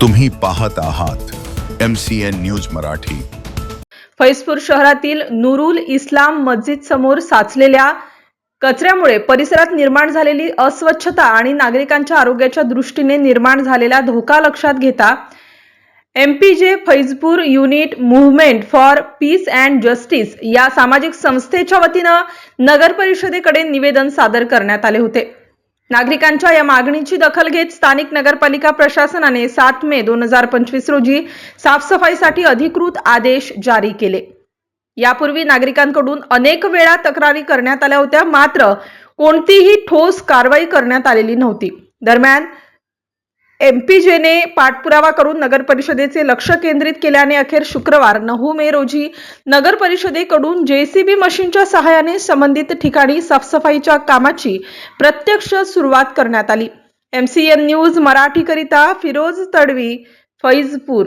तुम्ही पाहत आहात M C N news Marathi. Faizpur शहरातील नुरुल इस्लाम मस्जिद समोर साचलेल्या कचऱ्यामुळे परिसरात निर्माण झालेली अस्वच्छता आणि नागरिकांच्या आरोग्याच्या दृष्टीने निर्माण झालेला धोका लक्षात घेता MPJ Faizpur unit movement for peace and justice या सामाजिक संस्थेच्या वतीनं नगर परिषदेकडे निवेदन सादर करण्यात आले होते. नागरिकांच्या या मागणीची दखल घेत स्थानिक नगरपालिका प्रशासनाने सात मे दोन हजार पंचवीस रोजी साफसफाईसाठी अधिकृत आदेश जारी केले. यापूर्वी नागरिकांकडून अनेक वेळा तक्रारी करण्यात आल्या होत्या मात्र कोणतीही ठोस कारवाई करण्यात आलेली नव्हती. दरम्यान एमपीजेने पाठपुरावा करून नगर परिषदेचे लक्ष केंद्रित केल्याने अखेर शुक्रवार नऊ मे रोजी नगर परिषदेकडून जेसीबी मशीनच्या सहाय्याने संबंधित ठिकाणी साफसफाईच्या कामाची प्रत्यक्ष सुरुवात करण्यात आली. एमसीएन न्यूज मराठीकरिता फिरोज तडवी फैजपूर.